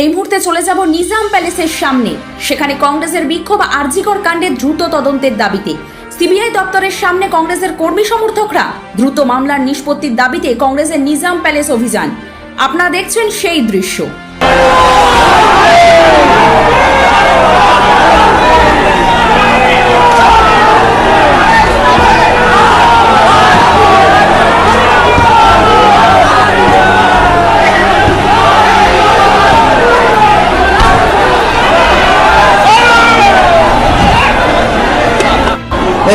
এই মুহূর্তে চলে যাব নিজাম প্যালেসের সামনে। সেখানে কংগ্রেসের বিক্ষোভ আরজিকর কাণ্ডে দ্রুত তদন্তের দাবিতে। সিবিআই দপ্তরের সামনে কংগ্রেসের কর্মী সমর্থকরা দ্রুত মামলার নিষ্পত্তির দাবিতে কংগ্রেসের নিজাম প্যালেস অভিযান। আপনারা দেখছেন সেই দৃশ্য।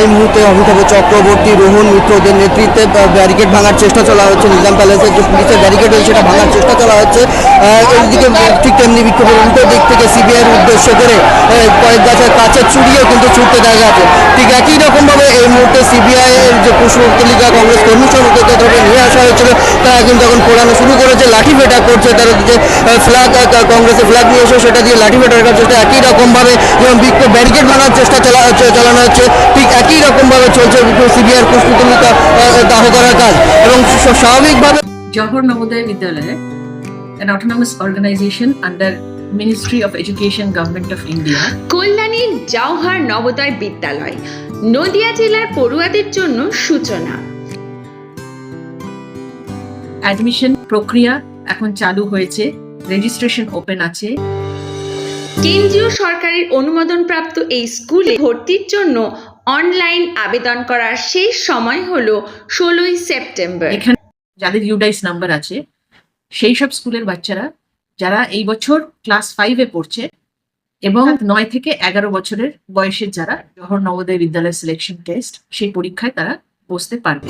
এই মুহূর্তে অমিতাভ চক্রবর্তী, রোহন মিত্রদের নেতৃত্বে ব্যারিকেড ভাঙার চেষ্টা চলা হচ্ছে। নিজাম প্যালেসের যে পুলিশের ব্যারিকেড হয়েছে সেটা ভাঙার চেষ্টা চলা হচ্ছে। এইদিকে ঠিক তেমনি বিক্ষোভের উল্টো দিক থেকে সিবিআইয়ের উদ্দেশ্য করে কয়েক গাছের কাছে চুরিও কিন্তু ছুটতে দেখা যাচ্ছে। ঠিক একই রকমভাবে এই মুহূর্তে সিবিআইয়ের যে পুষ্পতলিকা কংগ্রেস কর্মী সমর্থকদের ধরে নিয়ে আসা হয়েছিল। তারা কিন্তু এখন পোড়ানো শুরু করেছে লাঠি পেটা করছে তারা যে ফ্ল্যাগ কংগ্রেসের ফ্ল্যাগ নিয়ে এসে সেটা দিয়ে লাঠি পেটা করার চেষ্টা একই রকমভাবে যেমন বিক্ষোভ ব্যারিকেড ভাঙার চেষ্টা চালা চালানো হচ্ছে ঠিক একই রকমভাবে চলছে সিবিআইয়ের পুষ্পতলিকা দাহ করার কাজ। এবং স্বাভাবিকভাবে Johor Navodaya বিদ্যালয়ে an autonomous organization under Ministry of Education, Government of India, কল্যাণীর Jawahar Navodaya বিদ্যালয় নদিয়া জেলার পড়ুয়াদের জন্য সূচনা। অ্যাডমিশন প্রক্রিয়া এখন চালু হয়েছে রেজিস্ট্রেশন ওপেন আছে। কেন্দ্রীয় সরকারের অনুমোদনপ্রাপ্ত এই স্কুলে ভর্তির জন্য অনলাইন আবেদন করার শেষ সময় হলো ষোলোই সেপ্টেম্বর। এখানে যাদের ইউডাইস নাম্বার আছে সেই সব স্কুলের বাচ্চারা যারা এই বছর ক্লাস ফাইভে পড়ছে এবং নয় থেকে এগারো বছরের বয়সের যারা জহর নবোদয় বিদ্যালয় সিলেকশন টেস্ট সেই পরীক্ষায় তারা বসতে পারবে।